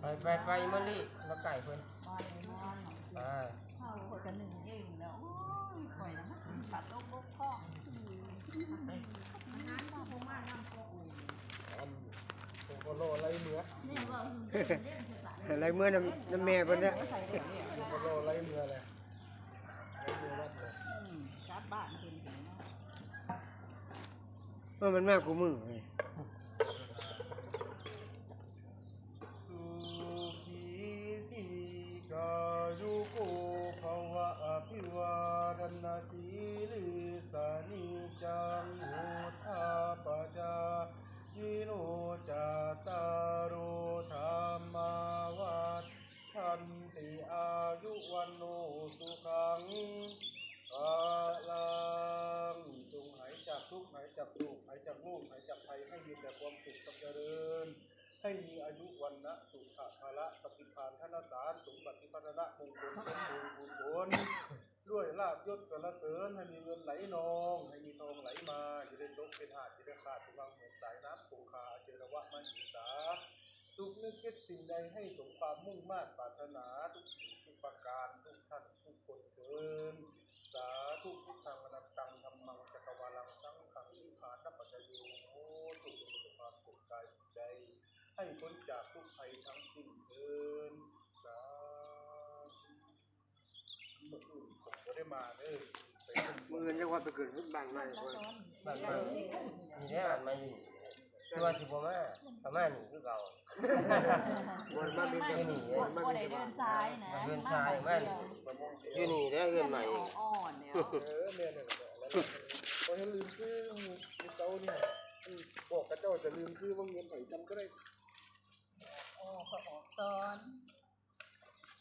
ไปไปไปมันลี่มาไก่เพื่อนไปกันหนึ่งเองแล้วโอ้ยข่อยนะมันตัดโลกบกพร่องน้ำก็คงว่าน้ำโคกโคโลไรเนื้อไรเมื่อน้ำน้ำแม่เพื่อนเนี้ยโคโลไรเนื้อเลย เออมันมากกูมือเลยสุขีทีกายุโกภวะอภิวาทนาสีลิสานิจังโหทาปจายิโนจาตารโรธรรมาวัฏทันติอายุวันโนสุขังกา ภัยให้มีแต่ความสุขความเจริญ ให้มีอายุวันนะสุขภาละปฏิภาณธนสารสมบัติพัฒนะมงคลสมบูรณ์บุญผลด้วยลาบยศสรรเสริญให้มีเงินไหลนอง ให้มีทองไหลมาจะได้ตกเป็นหาดจะได้ขาดเป็นวังเหมือนสายน้ำคงคาเจรวะมันหิสาสุขนึกคิดสิ่งใดให้สมความมุ่งมา่ปรารถนาทุกสิ่งทุกประการทุกท่านทุกคนเกิน สาธุพุทธังอนัตตังธรรมังจักรวาลังสังฆังนิพพานัปัจจโยโหตุสุขภาพสุขกายสุขใจ ให้พ้นจากทุกภัยทั้งสิ้นเกินสาธุเมื่ออื่นผมก็ได้มาเด้อไปเพิ่นมือจะว่าไปเกิดขึ้นบ้านใหม่เพิ่นบ้านมามีได้อ่านมาอยู่คือว่าสิบ่มาประมาณนี้คือเก่าวันมาเป็นไม่เดือนหนีว่าได้เดินซ้ายนะเดินซ้ายมันมะม่วงเดีอยู่ยวนี่ได้อเฮือนใหม่อ่อนเนี่ยเออเนี่ยเนี่ยเนี่ยแล้วเนี่ยพอให้ลืมชื่อมีเจ้าเนี่ยอืมบอกกับเจ้าจะลืมชื่อว่าเงินไหนจำก็ได้ โอ้เขาออกซ้อน